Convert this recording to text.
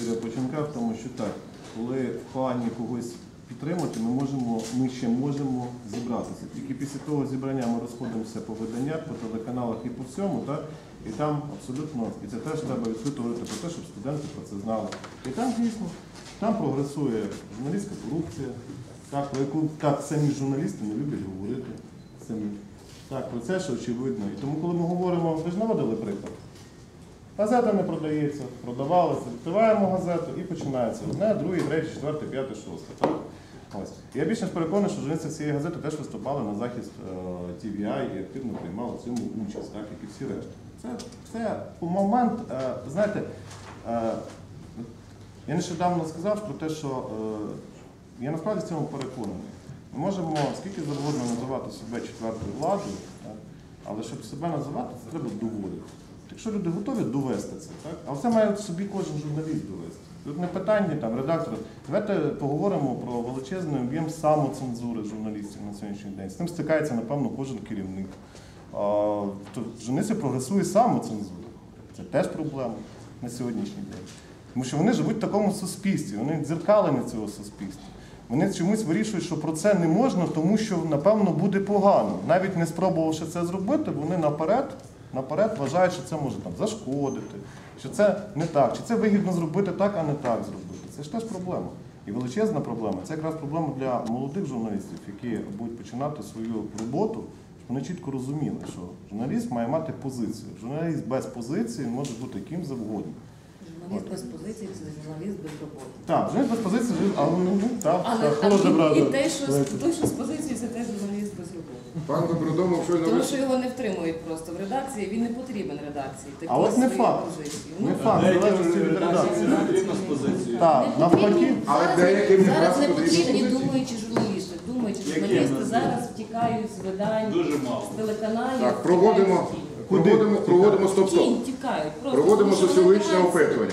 Юрія Поченка в тому, що так, коли в плані когось підтримати, ми можемо, ми ще можемо зібратися. Тільки після того зібрання ми розходимося по виданнях, по телеканалах і по всьому, так? і там абсолютно, і це теж треба відкрито говорити про те, щоб студенти про це знали. І там дійсно, там прогресує журналістська корупція, так, про яку так самі журналісти не люблять говорити. Самі. Так, про це ж очевидно. І тому, коли ми говоримо, ви ж наводили приклад. Газета не продається, продавалася, відкриваємо газету і починається одне, друге, третє, четверте, п'яте, шосте. Ось. Я більш ніж переконаний, що журналісти цієї газети теж виступали на захист е, TVI і активно приймали в цьому участь, так, як і всі решта. Це, це у момент, е, знаєте, е, я нещодавно сказав про те, що е, я насправді в цьому переконаний. Ми можемо скільки завгодно називати себе четвертою владою, але щоб себе називати, це треба доводити. Якщо люди готові довести це, так? але це має собі кожен журналіст довести. Тут не питання там, редактора. Давайте поговоримо про величезний об'єм самоцензури журналістів на сьогоднішній день. З цим стикається, напевно, кожен керівник. А, журналісти прогресує самоцензура. Це теж проблема на сьогоднішній день. Тому що вони живуть в такому суспільстві, вони дзеркалені цього суспільства. Вони чомусь вирішують, що про це не можна, тому що, напевно, буде погано. Навіть не спробувавши це зробити, вони наперед, наперед вважають, що це може там зашкодити, що це не так, чи це вигідно зробити так, а не так зробити. Це ж теж проблема. І величезна проблема. Це якраз проблема для молодих журналістів, які будуть починати свою роботу, щоб вони чітко розуміли, що журналіст має мати позицію. Журналіст без позиції може бути ким завгодно. Журналіст без позиції це журналіст без роботи. Так, журналіст без позиції, але ну, так, Але так, а хороша і, і те, що той, що з позиції, це роботи. Пан Добродомов щойно Тому що його не втримують просто в редакції, він не потрібен редакції. А от не факт. позиції. Не Ну, факт, залежності від редакції. не потрібно з позицією. Так, навпаки. Але зараз, деяким зараз не потрібні думаючі журналісти. Думаючі журналісти зараз втікають з видань, Дуже мало. з телеканалів. Так, проводимо, проводимо, проводимо стоп-стоп. Проводимо соціологічне опитування.